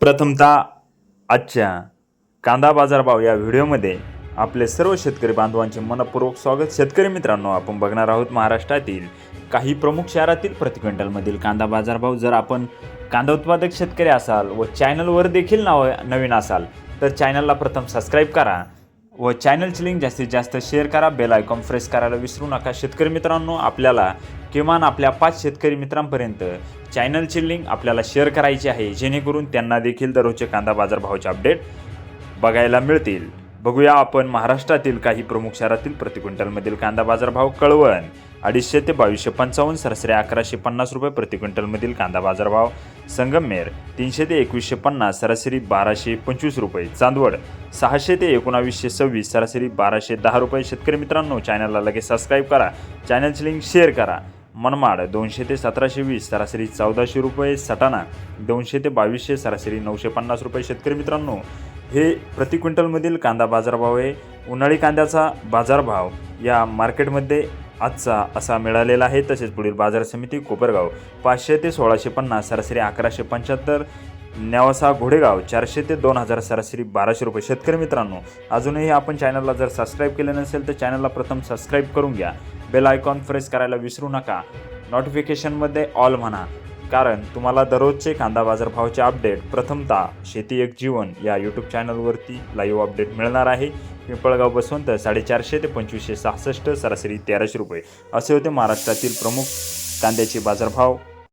प्रथमतः आजच्या कांदा बाजारभाव या व्हिडिओमध्ये आपले सर्व शेतकरी बांधवांचे मनपूर्वक स्वागत. शेतकरी मित्रांनो आपण बघणार आहोत महाराष्ट्रातील काही प्रमुख शहरातील प्रति क्विंटलमधील कांदा बाजारभाव जर आपण कांदा उत्पादक शेतकरी असाल व चॅनलवर देखील नाव नवीन असाल तर चॅनलला प्रथम सबस्क्राईब करा व चॅनलची लिंक जास्तीत जास्त शेअर करा. बेल आयकॉन प्रेस करायला विसरू नका. शेतकरी मित्रांनो आपल्याला किमान आपल्या पाच शेतकरी मित्रांपर्यंत चॅनलची लिंक आपल्याला शेअर करायची आहे. जेणेकरून त्यांना देखील दररोजचे कांदा बाजारभावाचे अपडेट बघायला मिळतील. बघूया आपण महाराष्ट्रातील काही प्रमुख शहरातील प्रति क्विंटलमधील कांदा बाजारभाव कळवण. अडीचशे ते बावीसशे पंचावन्न सरासरी अकराशे पन्नास रुपये प्रति क्विंटलमधील कांदा बाजारभाव संगमनेर तीनशे ते एकवीसशे पन्नास सरासरी बाराशे पंचवीस रुपये. चांदवड सहाशे ते एकोणावीसशे सव्वीस सरासरी बाराशे दहा रुपये. शेतकरी मित्रांनो चॅनलला लगेच सबस्क्राईब करा. चॅनलची लिंक शेअर करा. मनमाड दोनशे ते सतराशे वीस सरासरी चौदाशे रुपये सटाणा दोनशे ते बावीसशे सरासरी नऊशे पन्नास रुपये शेतकरी मित्रांनो. हे प्रति क्विंटलमधील कांदा बाजारभाव आहे. उन्हाळी कांद्याचा बाजारभाव या मार्केटमध्ये आजचा असा मिळालेला आहे. तसेच पुढील बाजार समिती कोपरगाव पाचशे ते सोळाशे पन्नास सरासरी अकराशे पंच्याहत्तर न्यावसा घोडेगाव चारशे ते दोन हजार सरासरी बाराशे रुपये शेतकरी मित्रांनो. अजूनही आपण चॅनलला जर सबस्क्राईब केले नसेल तर चॅनलला प्रथम सबस्क्राईब करून घ्या. बेल आयकॉन प्रेस करायला विसरू नका. नोटिफिकेशनमध्ये ऑल म्हणा. कारण तुम्हाला दररोजचे कांदा बाजारभावचे अपडेट प्रथमतः शेती एक जीवन या यूट्यूब चॅनलवरती लाईव्ह अपडेट मिळणार आहे. पिंपळगाव बसवंत साडेचारशे ते पंचवीसशे सहासष्ट सरासरी तेराशे रुपये. असे होते महाराष्ट्रातील प्रमुख कांद्याचे बाजारभाव.